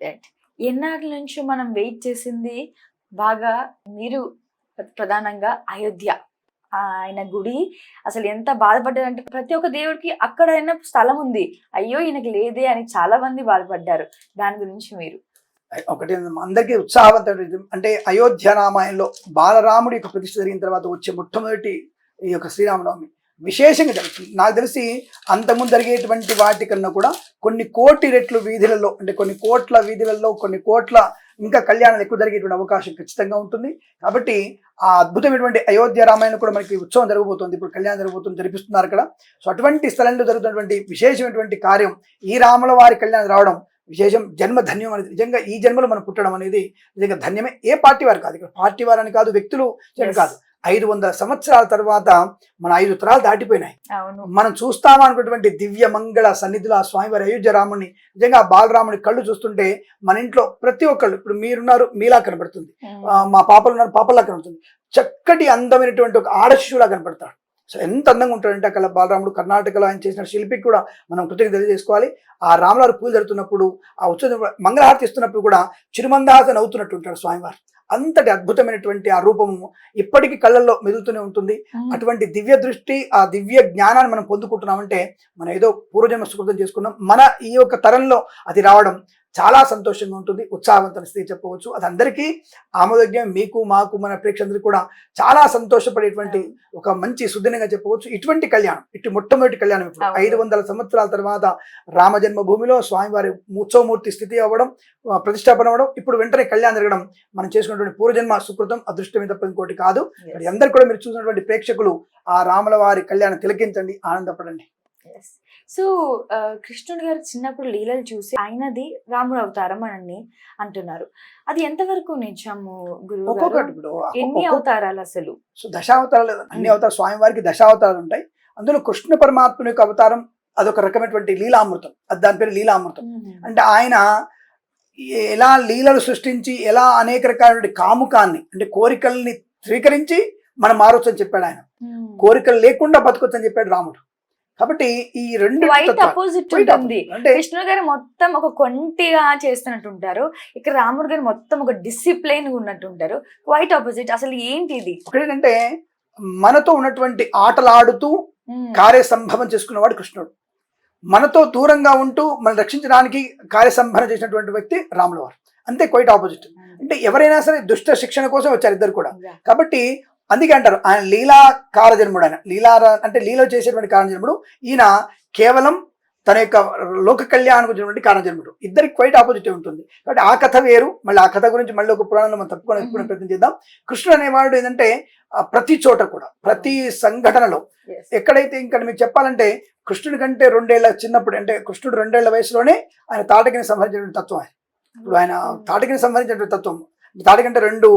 Right ఎన్నాళ్ళ నుంచి మనం వెయిట్ చేసింది? బాగా మీరు ప్రధానంగా అయోధ్య. ఆయన గుడి అసలు ఎంత బాధపడ్డారంటే ప్రతి ఒక్క దేవుడికి అక్కడైనా స్థలం ఉంది. అయ్యో ఈయనకి లేదే అని చాలా మంది బాధపడ్డారు. దాని గురించి మీరు. ఒకటి అందరికీ ఉత్సాహవంతం అంటే అయోధ్య రామాయణంలో బాలరాముడి యొక్క ప్రతిష్ఠ జరిగిన తర్వాత వచ్చే మొట్టమొదటి ఈ యొక్క శ్రీరామనవమి. విశేషంగా జరుగుతుంది నాకు తెలిసి అంతకుముందు జరిగేటువంటి వాటికన్నా కూడా కొన్ని కోటి రెట్లు వీధులలో అంటే కొన్ని కోట్ల వీధులలో కొన్ని కోట్ల ఇంకా కళ్యాణాలు ఎక్కువ జరిగేటువంటి అవకాశం ఖచ్చితంగా ఉంటుంది. కాబట్టి ఆ అద్భుతమైనటువంటి అయోధ్య రామాయణం కూడా మనకి ఉత్సవం జరగబోతుంది. ఇప్పుడు కళ్యాణం జరగబోతుంది జరిపిస్తున్నారు అక్కడ. సో అటువంటి స్థలంలో జరుగుతున్నటువంటి విశేషమైనటువంటి కార్యం ఈ రాముల వారి కళ్యాణం రావడం విశేషం జన్మ ధన్యం అనేది. నిజంగా ఈ జన్మలో మనం పుట్టడం అనేది నిజంగా ధన్యమే. ఏ పార్టీ వారు కాదు. ఇక్కడ పార్టీ వారని కాదు వ్యక్తులు కాదు. ఐదు వందల సంవత్సరాల తర్వాత మన ఐదు తరాలు దాటిపోయినాయి. మనం చూస్తామా అనుకున్నటువంటి దివ్య మంగళ సన్నిధిలో ఆ స్వామివారి అయోధ్య రాముని నిజంగా బాలరాముని కళ్ళు చూస్తుంటే మన ఇంట్లో ప్రతి ఒక్కళ్ళు ఇప్పుడు మీరున్నారు మీలా కనబడుతుంది. మా పాపలు ఉన్నారు పాపలా కనబడుతుంది. చక్కటి అందమైనటువంటి ఒక ఆడ శిశువులా కనపడతాడు సో ఎంత అందంగా ఉంటాడంటే అక్కడ బాలరాముడు కర్ణాటకలో ఆయన చేసిన శిల్పికి కూడా మనం కృతజ్ఞత తెలియజేసుకోవాలి. ఆ రాములారు పూజ జరుగుతున్నప్పుడు ఆ ఉత్సవం మంగళహారతి ఇస్తున్నప్పుడు కూడా చిరుమందహాసన అవుతున్నట్టు ఉంటాడు స్వామివారు. అంతటి అద్భుతమైనటువంటి ఆ రూపము ఇప్పటికీ కళ్ళల్లో మెదులుతూనే ఉంటుంది. అటువంటి దివ్య దృష్టి ఆ దివ్య జ్ఞానాన్ని మనం పొందుకుంటున్నామంటే మనం ఏదో పూర్వజన్మ సుకృతం చేసుకున్నాం మన ఈ యొక్క తరంలో అది రావడం చాలా సంతోషంగా ఉంటుంది ఉత్సాహవంతమైన స్థితి చెప్పవచ్చు. అది అందరికీ ఆమోదజ్ఞం మీకు మాకు మన ప్రేక్షకులందరికీ కూడా చాలా సంతోషపడేటువంటి ఒక మంచి సుదినంగా చెప్పవచ్చు. ఇటువంటి కళ్యాణం ఇటు మొట్టమొదటి కళ్యాణం ఇప్పుడు. ఐదు వందల సంవత్సరాల తర్వాత రామ జన్మభూమిలో స్వామివారి ఉత్సవమూర్తి స్థితి అవ్వడం ప్రతిష్టాపన అవ్వడం ఇప్పుడు వెంటనే కళ్యాణం జరగడం మనం చేసుకున్నటువంటి పూర్వజన్మ సుకృతం అదృష్టమే తప్ప ఇంకోటి కాదు. అందరు కూడా మీరు చూసినటువంటి ప్రేక్షకులు ఆ రాముల వారి కళ్యాణం తిలకించండి ఆనందపడండి. సో కృష్ణుడు గారు చిన్నప్పుడు లీలలు చూసి ఆయనది రాముడు అవతారం అని అంటున్నారు. అది ఎంతవరకు నిజము గురువు గారు? ఒక్కొక్కటి ఇప్పుడు ఎన్ని అవతారాలు అసలు? సో దశావతారాలు? అన్ని. అవతారాలు స్వామివారికి దశావతారాలు ఉంటాయి. అందులో కృష్ణ పరమాత్ముని యొక్క అవతారం అదొక రకమైనటువంటి లీలామృతం. అది దాని పేరు లీలామృతం. అంటే ఆయన ఎలా లీలలు సృష్టించి ఎలా అనేక రకాలైన కాముకాన్ని అంటే కోరికల్ని స్వీకరించి మనం మారొచ్చు అని చెప్పాడు ఆయన. కోరికలు లేకుండా బతకొచ్చు అని చెప్పాడు రాముడు. కాబట్టి ఈ రెండు వైట్ అపోజిట్ ఉంటుంది. కృష్ణుడు గారు మొత్తం ఒక కొంటిగా చేస్తున్నట్టు ఉంటారు ఇక్కడ రాముడు గారు మొత్తం ఒక డిసిప్లైన్ ఉన్నట్టు ఉంటారు క్వైట్ ఆపోజిట్ అసలు ఏంటి ఇది? ఒకటేంటంటే మనతో ఉన్నటువంటి ఆటలాడుతూ ఉమ్. కార్యసంభవం చేసుకున్నవాడు కృష్ణుడు. మనతో దూరంగా ఉంటూ మనం రక్షించడానికి కార్యసంభనం చేసినటువంటి వ్యక్తి రాముల వారు అంతే క్వైట్ ఆపోజిట్ అంటే ఎవరైనా సరే దుష్ట శిక్షణ కోసం వచ్చారు ఇద్దరు కూడా. కాబట్టి అందుకే అంటారు ఆయన లీలా కారజన్ముడు ఆయన లీలా అంటే లీల చేసేటువంటి కారణజన్ముడు ఈయన కేవలం తన యొక్క లోక కళ్యాణం గురించినటువంటి కారణజన్ముడు ఇద్దరికి క్వైట్ ఆపోజిట్ ఉంటుంది. కాబట్టి ఆ కథ వేరు మళ్ళీ ఆ కథ గురించి మళ్ళీ ఒక పురాణంలో మనం తప్పుకొని చెప్పుకునే ప్రయత్నం చేద్దాం. కృష్ణుడు అనేవాడు ఏంటంటే ప్రతి చోట కూడా ప్రతి సంఘటనలో. ఎక్కడైతే ఇంకా మీకు చెప్పాలంటే కృష్ణుడి కంటే రెండేళ్ళ చిన్నప్పుడు అంటే కృష్ణుడు రెండేళ్ళ వయసులోనే ఆయన తాటకిని సంహరించినటువంటి తత్వం ఆయన. ఇప్పుడు ఆయన తాటకిని సంహరించినటువంటి తత్వం తాటకంటే రెండు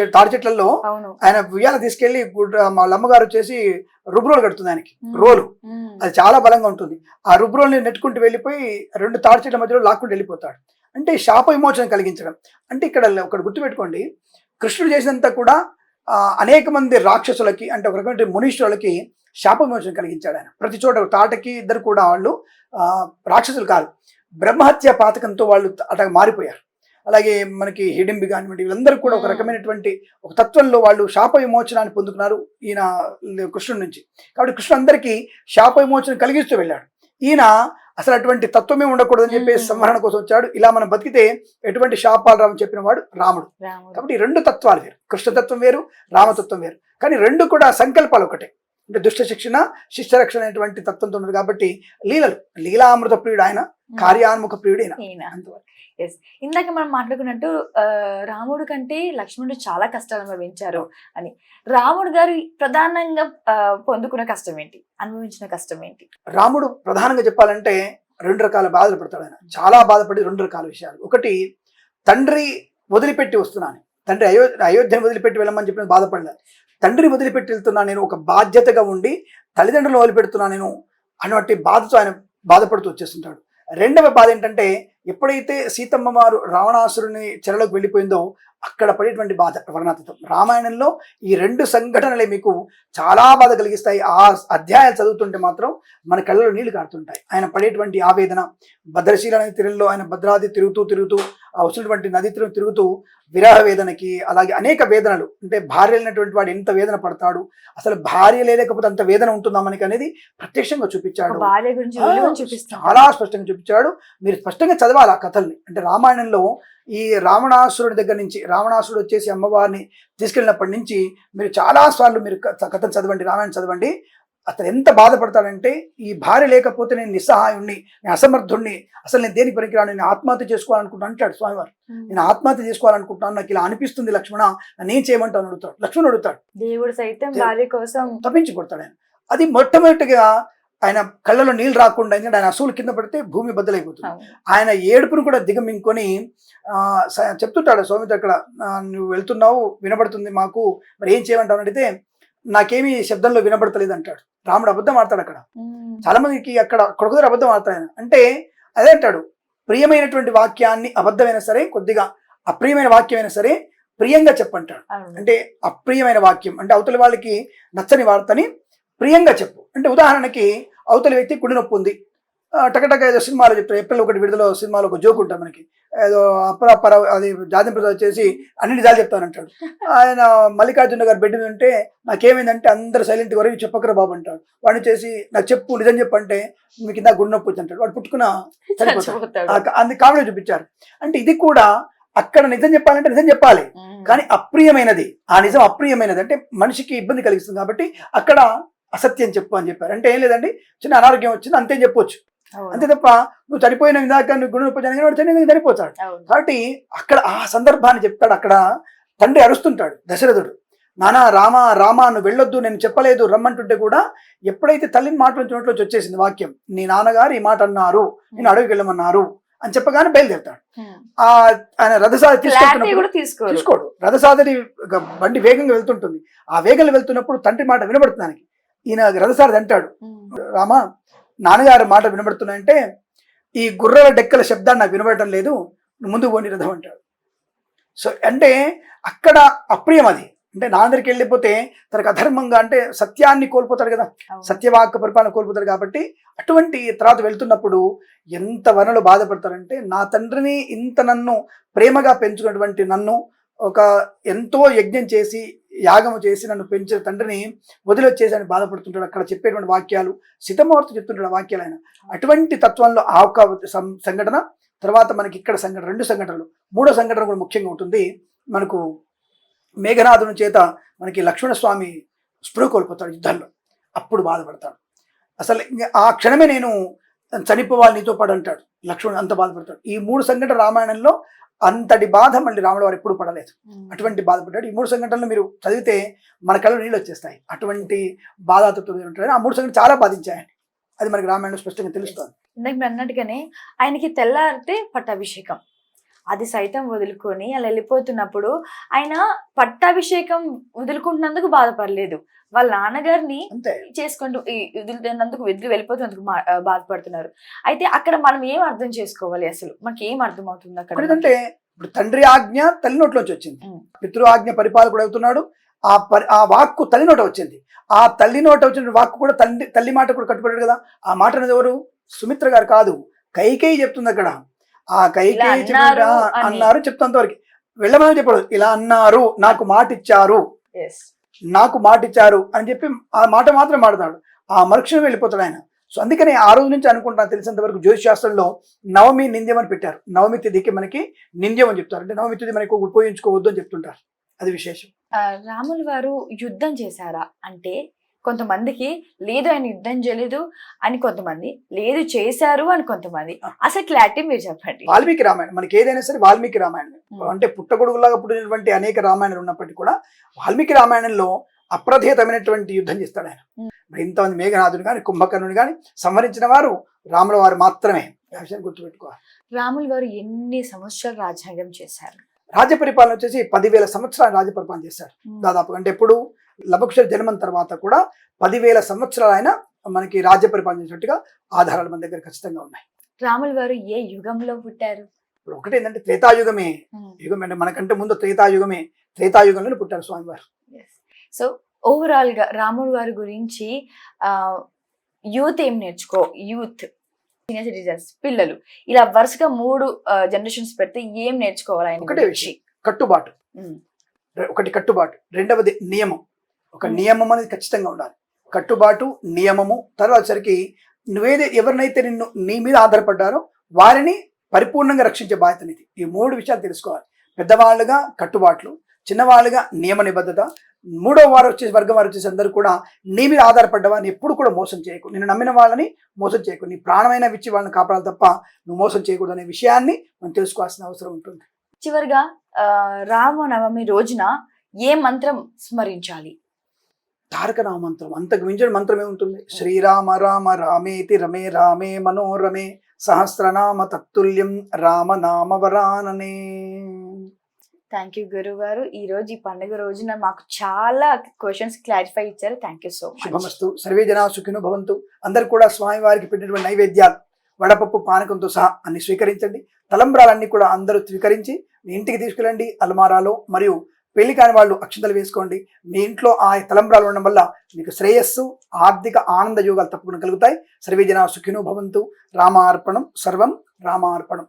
తాటి చెట్లలో ఆయన ఉయ్యాల తీసుకెళ్ళి మా అమ్మగారు వచ్చేసి రుబ్రోలు కడుతుంది ఆయనకి. రోలు. అది చాలా బలంగా ఉంటుంది. ఆ రుబ్రోల్ని నెట్టుకుంటూ వెళ్ళిపోయి రెండు తాడి చెట్ల మధ్యలో లాక్కుంటూ వెళ్ళిపోతాడు. అంటే శాప విమోచన కలిగించడం. అంటే ఇక్కడ ఒకటి గుర్తుపెట్టుకోండి. కృష్ణుడు చేసినంత కూడా అనేక మంది రాక్షసులకి అంటే ఒక రకమైన మునీశ్వరులకి శాప విమోచన కలిగించాడు ఆయన. ప్రతి చోట తాటకి ఇద్దరు కూడా వాళ్ళు రాక్షసులు కాదు. బ్రహ్మహత్య పాతకంతో వాళ్ళు అట్లా మారిపోయారు. అలాగే మనకి హిడింబి కానివ్వండి వీళ్ళందరూ కూడా ఒక. రకమైనటువంటి ఒక తత్వంలో వాళ్ళు శాప విమోచనాన్ని పొందుకున్నారు ఈయన కృష్ణుడి నుంచి. కాబట్టి కృష్ణుడు అందరికీ శాప విమోచన కలిగిస్తూ వెళ్ళాడు. ఈయన అసలు అటువంటి తత్వమే ఉండకూడదని చెప్పేసి. సంహరణ కోసం వచ్చాడు. ఇలా మనం బతికితే ఎటువంటి శాపాలు రావని చెప్పిన వాడు రాముడు. కాబట్టి రెండు తత్వాలు వేరు. కృష్ణతత్వం వేరు రామతత్వం వేరు. కానీ రెండు కూడా సంకల్పాలు ఒకటే. అంటే దుష్ట శిక్షణ శిష్ట రక్షణ అనేటువంటి తత్వంతో ఉన్నది కాబట్టి లీలలు లీలామృత ప్రియుడు ఆయన కార్యాన్ముఖ ప్రియుడు ఆయన ఈయన. అంతవరకు. Yes. ఇందాక మనం మాట్లాడుకున్నట్టు రాముడు కంటే లక్ష్మణుడు చాలా కష్టాలు అనుభవించారు అని. రాముడు గారు ప్రధానంగా పొందుకున్న కష్టం ఏంటి? అనుభవించిన కష్టం ఏంటి? రాముడు ప్రధానంగా చెప్పాలంటే రెండు రకాల బాధలు పడతాడు ఆయన. చాలా బాధపడి రెండు రకాల విషయాలు. ఒకటి తండ్రి వదిలిపెట్టి వస్తున్నాను. తండ్రి అయో అయోధ్యను వదిలిపెట్టి వెళ్ళమని చెప్పిన బాధపడలేదు. తండ్రిని వదిలిపెట్టి వెళ్తున్నా నేను ఒక బాధ్యతగా ఉండి తల్లిదండ్రులు వదిలిపెడుతున్నా నేను అన్నటి బాధతో ఆయన బాధపడుతూ వచ్చేస్తుంటాడు. రెండవ బాధ ఏంటంటే ఎప్పుడైతే సీతమ్మ వారు రావణాసురుని చెరలోకి వెళ్ళిపోయిందో అక్కడ పడేటువంటి బాధ వర్ణాతీతం రామాయణంలో ఈ రెండు సంఘటనలే మీకు చాలా బాధ కలిగిస్తాయి. ఆ అధ్యాయాలు చదువుతుంటే మాత్రం మన కళ్ళలో నీళ్ళు కారుతుంటాయి. ఆయన పడేటువంటి ఆవేదన భద్రశీల నది తీరంలో ఆయన భద్రాది తిరుగుతూ తిరుగుతూ ఆ వస్తున్నటువంటి నది తీరం తిరుగుతూ విరహ వేదనకి అలాగే అనేక వేదనలు. అంటే భార్య లేనటువంటి వాడు ఎంత వేదన పడతాడు? అసలు భార్య లేకపోతే అంత వేదన ఉంటుందా మనకి అనేది ప్రత్యక్షంగా చూపించాడు. చాలా స్పష్టంగా చూపించాడు. మీరు స్పష్టంగా చదవాలి ఆ కథల్ని. అంటే రామాయణంలో ఈ రావణాసురుడి దగ్గర నుంచి రావణాసురుడు వచ్చేసి అమ్మవారిని తీసుకెళ్ళినప్పటి నుంచి మీరు చాలా సార్లు మీరు కథ కథను చదవండి రామాయణం చదవండి. అతను ఎంత బాధపడతాడంటే ఈ భార్య లేకపోతే నేను నిస్సహాయుణ్ణి నేను అసమర్థుణ్ణి అసలు నేను దేనికి పనికిరాను నేను ఆత్మహత్య చేసుకోవాలనుకుంటున్నాను అంటాడు స్వామివారు. నేను ఆత్మహత్య చేసుకోవాలనుకుంటున్నాను నాకు ఇలా అనిపిస్తుంది లక్ష్మణ చేయమంటావు అని అడుగుతాడు. లక్ష్మణుడు అడుగుతాడు. దేవుడు సైతం భార్య కోసం తప్పించి కొడతాడు ఆయన. అది మొట్టమొదటిగా ఆయన కళ్ళలో నీళ్ళు రాకుండా ఎందుకంటే ఆయన అసూలు కింద పడితే భూమి బద్దలైపోతుంది. ఆయన ఏడుపును కూడా దిగమింకొని చెప్తుంటాడు సౌమిత అక్కడ నువ్వు వెళ్తున్నావు వినబడుతుంది మాకు మరి ఏం చేయమంటావు? అడిగితే నాకేమీ శబ్దంలో వినబడతలేదు అంటాడు. రాముడు అబద్ధం ఆడతాడు అక్కడ. చాలా మందికి అక్కడ కొడుకుదారు అబద్ధం ఆడతాడు ఆయన. అంటే అదే అంటాడు ప్రియమైనటువంటి వాక్యాన్ని అబద్ధమైనా సరే కొద్దిగా అప్రియమైన వాక్యమైనా సరే ప్రియంగా చెప్పంటాడు. అంటే అప్రియమైన వాక్యం అంటే అవతలి వాళ్ళకి నచ్చని వార్తని ప్రియంగా చెప్పు. అంటే ఉదాహరణకి అవతలి వ్యక్తి కుడి నొప్పి ఉంది. టకటక ఏదో సినిమాలో చెప్తారు ఏప్రిల్ ఒకటి విడుదల సినిమాలో ఒక జోక్ ఉంటుంది మనకి. ఏదో అపర పర అది జాతిం ప్రసాద్ వచ్చేసి అన్ని నిజాలు చెప్తానంటాడు. ఆయన మల్లికార్జున గారు బెడ్ మీద ఉంటే నాకేమైందంటే అందరు సైలెంట్ వరకు చెప్పకరా బాబు అంటాడు. వాడిని చేసి నాకు చెప్పు నిజం చెప్పు అంటే మీకు ఇందా గుండె నొప్పి వచ్చి అంటాడు. వాడు పుట్టుకున్న చనిపోతాడు చచ్చిపోతాడు. ఆ- అంది కామెడీ చూపించారు. అంటే ఇది కూడా అక్కడ నిజం చెప్పాలంటే నిజం చెప్పాలి. కానీ అప్రియమైనది ఆ నిజం అప్రియమైనది అంటే మనిషికి ఇబ్బంది కలిగిస్తుంది కాబట్టి అక్కడ అసత్యం చెప్పు అని చెప్పారు. అంటే ఏం లేదండి? చిన్న అనారోగ్యం వచ్చింది అంతే చెప్పొచ్చు. అంతే తప్ప నువ్వు చనిపోయిన ఇందాక నువ్వు వాడు చనిపోయిన చనిపోతాడు. కాబట్టి అక్కడ ఆ సందర్భాన్ని చెప్తాడు అక్కడ తండ్రి అరుస్తుంటాడు దశరథుడు. నానా రామ రామ నువ్వు వెళ్ళొద్దు నేను చెప్పలేదు రమ్మంటుంటే కూడా ఎప్పుడైతే తల్లిని మాట నుంచి నోట్లోంచి వచ్చేసింది వాక్యం నీ నాన్నగారు ఈ మాట అన్నారు నేను అడవికి వెళ్ళమన్నారు అని చెప్పగానే బయలుదేరుతాడు. ఆ ఆయన రథసారి తీసుకోడు. ఒక బండి వేగంగా వెళ్తుంటుంది. ఆ వేగంగా వెళ్తున్నప్పుడు తండ్రి మాట వినబడుతుంది. ఈయన రథసారథి అంటాడు. రామా నాన్నగారి మాట వినబడుతున్నాయంటే ఈ గుర్రాల డెక్కల శబ్దాన్ని నాకు వినబడటం లేదు ముందుకు పోని రథం అంటాడు సో అంటే అక్కడ అప్రియం అది అంటే నా దగ్గరికి వెళ్ళిపోతే తనకు అధర్మంగా అంటే సత్యాన్ని కోల్పోతాడు కదా అవును. సత్యవాక్ పరిపాలన కోల్పోతారు కాబట్టి అటువంటి తర్వాత వెళ్తున్నప్పుడు ఎంత వనలు బాధపడతారంటే నా తండ్రిని ఇంత నన్ను ప్రేమగా పెంచుకున్నటువంటి నన్ను ఒక ఎంతో యజ్ఞం చేసి యాగము చేసి నన్ను పెంచిన తండ్రిని వదిలొచ్చేసి బాధపడుతుంటాడు. అక్కడ చెప్పేటువంటి వాక్యాలు సితమూర్తి చెప్తుంటాడు వాక్యాలు ఆయన. అటువంటి తత్వంలో ఆ సం- సంఘటన తర్వాత మనకి ఇక్కడ సంఘటన రెండు సంఘటనలు. మూడో సంఘటన కూడా ముఖ్యంగా ఉంటుంది. మనకు మేఘనాథుని చేత మనకి లక్ష్మణస్వామి స్పృహ కోల్పోతాడు యుద్ధంలో అప్పుడు బాధపడతాడు. అసలు ఆ క్షణమే నేను చనిపోవాలి నీతో పాటు అంటాడు. లక్ష్మణుడు అంత బాధపడతాడు. ఈ మూడు సంఘటన రామాయణంలో అంతటి బాధ మళ్ళీ రాముడు వారు ఎప్పుడు పడలేదు. అటువంటి బాధపడ్డాడు. ఈ మూడు సంఘటనలు మీరు చదివితే మన కళ్ళు నీళ్ళు వచ్చేస్తాయి. అటువంటి ఉంటాడు ఆ మూడు సంఘటనలు చాలా బాధించాయండి. అది మనకి రామాయణం స్పష్టంగా తెలుస్తుంది. ఇందాక మీరు అన్నట్టుగానే ఆయనకి తెల్లారితే పట్టాభిషేకం. అది సైతం వదులుకొని అలా వెళ్ళిపోతున్నప్పుడు ఆయన పట్టాభిషేకం వదులుకుంటున్నందుకు బాధపడలేదు. వాళ్ళ నాన్నగారిని చేసుకుంటూ వదులుతున్నందుకు వదిలి వెళ్ళిపోతున్నందుకు బాధపడుతున్నారు. అయితే అక్కడ మనం ఏం అర్థం చేసుకోవాలి అసలు? మనకి ఏం అర్థం అవుతుంది అక్కడ ఎందుకంటే ఇప్పుడు తండ్రి ఆజ్ఞ తల్లి నోట్లోంచి వచ్చింది. పితృ ఆజ్ఞ పరిపాలకుడు అవుతున్నాడు. ఆ పరి ఆ వాక్కు తల్లి నోట వచ్చింది. ఆ తల్లి నోట వచ్చిన వాక్కు కూడా తల్లి తల్లి మాట కూడా కట్టుబడ్డాడు కదా. ఆ మాట అనేది ఎవరు? సుమిత్ర గారు కాదు. కైకేయి చెప్తుంది అక్కడ. ఆ చెప్పింది, అన్నారు చెప్తాంత వరకు వెళ్ళమని చెప్పాడు ఇలా అన్నారు నాకు మాట ఇచ్చారు. నాకు మాట ఇచ్చారు అని చెప్పి ఆ మాట మాత్రం మాడతాడు ఆ మరుక్షణం వెళ్ళిపోతాడు ఆయన. సో అందుకని ఆ రోజు నుంచి అనుకుంటాను తెలిసినంత వరకు జ్యోతిష్ శాస్త్రంలో నవమి నింద్యం అని పెట్టారు. నవమి తిథికి మనకి నింద్యం అని చెప్తారు. అంటే నవమి తిథి మనకి ఉపయోగించుకోవద్దు అని చెప్తుంటారు. అది విశేషం. ఆ, రాములు వారు యుద్ధం చేశారా? అంటే కొంతమందికి లేదు ఆయన యుద్ధం చేయలేదు అని కొంతమంది లేదు చేశారు అని కొంతమంది. అసలు క్లారిటీ మీరు చెప్పండి. వాల్మీకి రామాయణం మనకి ఏదైనా సరే వాల్మీకి రామాయణం. అంటే పుట్టగొడుగులాగా పుట్టినటువంటి అనేక రామాయణాలు ఉన్నప్పటికీ కూడా వాల్మీకి రామాయణంలో అప్రధేతమైనటువంటి యుద్ధం చేస్తాడు ఆయన. మరి ఇంతమంది మేఘనాథుడు కానీ కుంభకర్ణుడు కానీ సంహరించిన వారు రాముల వారు మాత్రమే. విషయాన్ని గుర్తుపెట్టుకోవాలి. రాములు వారు ఎన్ని సంవత్సరాలు రాజ్యాంగం చేశారు? రాజ్య పరిపాలన వచ్చేసి పదివేల సంవత్సరాలు రాజ్య పరిపాలన చేశారు. దాదాపు అంటే ఎప్పుడు? లభక్ష జన్మం తర్వాత కూడా పదివేల సంవత్సరాలు ఆయన మనకి రాజ్య పరిపాలన చేసినట్టుగా ఆధారాలు మన దగ్గర ఖచ్చితంగా ఉన్నాయి. రాములు వారు ఏ యుగంలో పుట్టారు? ఇప్పుడు ఒకటి ఏంటంటే త్రేతాయుగమే. యుగం అంటే మనకంటే ముందు త్రేతాయుగమే. త్రేతాయుగంలో పుట్టారు స్వామివారు. సో ఓవరాల్గా రాముడు వారి గురించి ఆ యూత్ ఏం నేర్చుకో? యూత్ సీనియర్ సిటిజన్స్ పిల్లలు. ఇలా వరుసగా మూడు జనరేషన్స్ పెడితే ఏం నేర్చుకోవాలి ఒకటే? విషయం. కట్టుబాటు. ఒకటి కట్టుబాటు. రెండవది నియమం. ఒక నియమం అనేది ఖచ్చితంగా ఉండాలి. కట్టుబాటు నియమము తర్వాత సరికి నువ్వేదే ఎవరినైతే నిన్ను నీ మీద ఆధారపడ్డారో వారిని పరిపూర్ణంగా రక్షించే బాధ్యత నీది. ఈ మూడు విషయాలు తెలుసుకోవాలి. పెద్దవాళ్ళుగా కట్టుబాట్లు చిన్నవాళ్ళుగా నియమ నిబద్ధత మూడో వారు వచ్చేసి వర్గం వారు వచ్చేసి అందరూ కూడా నీ మీద ఆధారపడ్డ వారిని ఎప్పుడు కూడా మోసం చేయకు. నేను నమ్మిన వాళ్ళని మోసం చేయకు. నీ ప్రాణమైన విచ్చి వాళ్ళని కాపాడాలి తప్ప నువ్వు మోసం చేయకూడదు అనే విషయాన్ని మనం తెలుసుకోవాల్సిన అవసరం ఉంటుంది. చివరిగా రామనవమి రోజున ఏ మంత్రం స్మరించాలి? తారక రామంత్రం అంతకు మించిన మంత్రం ఏముంటుంది? శ్రీరామ రామ రామేతి రమే రామే మనోరమే సహస్రనామ తత్తుల్యం రామనామ వరాననే. థ్యాంక్ యూ గురువు గారు ఈ రోజు ఈ పండుగ రోజున మాకు చాలా క్వశ్చన్స్ క్లారిఫై ఇచ్చారు. థ్యాంక్ యూ సో మచ్ శుభమస్తు. సర్వే జనా సుఖినో భవంతు. అందరు కూడా స్వామివారికి పెట్టినటువంటి నైవేద్యాలు వడపప్పు పానకంతో సహా అన్ని స్వీకరించండి. తలంబ్రాలన్నీ కూడా అందరూ స్వీకరించి మీ ఇంటికి తీసుకెళ్ళండి. అల్మారాలో మరియు పెళ్ళి కాని వాళ్ళు అక్షింతలు వేసుకోండి. మీ ఇంట్లో ఆ తలంబ్రాలు ఉండడం వల్ల మీకు శ్రేయస్సు ఆర్థిక ఆనంద యోగాలు తప్పకుండా కలుగుతాయి. సర్వేజన సుఖినో భవంతు. రామార్పణం సర్వం రామార్పణం.